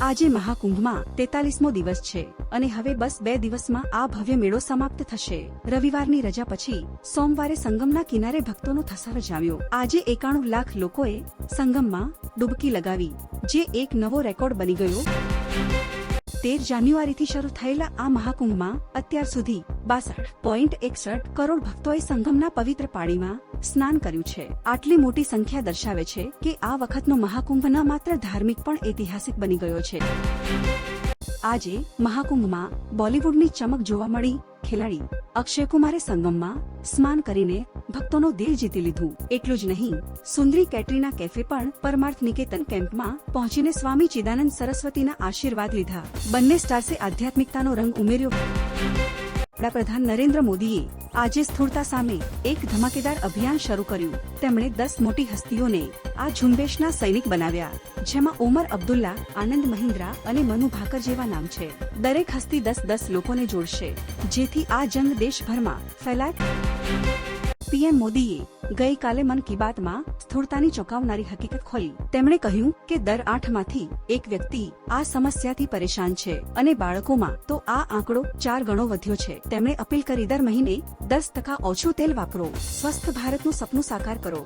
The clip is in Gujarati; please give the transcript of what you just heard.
આજે મહાકુંભમાં તેતાલીસમો દિવસ છે અને હવે બસ બે દિવસમાં આ ભવ્ય મેળો સમાપ્ત થશે. રવિવારની રજા પછી સોમવારે સંગમના કિનારે ભક્તોનો થસારો જામ્યો. આજે એકાણું લાખ લોકોએ સંગમમાં ડૂબકી લગાવી, જે એક નવો રેકોર્ડ બની ગયો. તેર જાન્યુઆરીથી શરૂ થયેલા આ મહાકુંભમાં અત્યાર સુધી બાસઠ પોઈન્ટ એકસઠ કરોડ ભક્તોએ સંગમના પવિત્ર પાણીમાં સ્નાન કર્યું છે. આટલી મોટી સંખ્યા દર્શાવે છે કે આ વખતનો મહાકુંભ ન માત્ર ધાર્મિક પણ ઐતિહાસિક બની ગયો છે. આજે મહાકુંભમાં બોલિવૂડની ચમક જોવા મળી. ખેલાડી અક્ષય કુમારે સંગમમાં સ્નાન કરીને ભક્તોનો દિલ જીતી લીધું. એટલું જ નહીં, સુંદરી કેટરીના કેફે પણ પરમાર્થ નિકેતન કેમ્પમાં પહોંચીને સ્વામી ચિદાનંદ સરસ્વતીના આશીર્વાદ લીધા. બંને સ્ટાર્સે આધ્યાત્મિકતાનો રંગ ઉમેર્યો. વડાપ્રધાન નરેન્દ્ર મોદીએ આજે સ્થૂળતા સામે એક ધમાકેદાર અભિયાન શરૂ કર્યું. તેમણે દસ મોટી હસ્તીઓને આ ઝુંબેશના સૈનિક બનાવ્યા, જેમાં ઓમર અબ્દુલ્લા, આનંદ મહિન્દ્રા અને મનુ ભાકર જેવા નામ છે. દરેક હસ્તી દસ દસ લોકોને જોડશે, જેથી આ જંગ દેશભરમાં ફેલાય. પીએમ મોદીએ ગઈકાલે મન કી બાતમાં સ્થૂળતાની ચોંકાવનારી હકીકત ખોલી. તેમણે કહ્યું કે દર આઠમાંથી એક વ્યક્તિ આ સમસ્યાથી પરેશાન છે અને બાળકોમાં તો આ આંકડો ચાર ગણો વધ્યો છે. તેમણે અપીલ કરી દર મહિને દસ ટકા ઓછું તેલ વાપરો. સ્વસ્થ ભારતનું સપનું સાકાર કરો.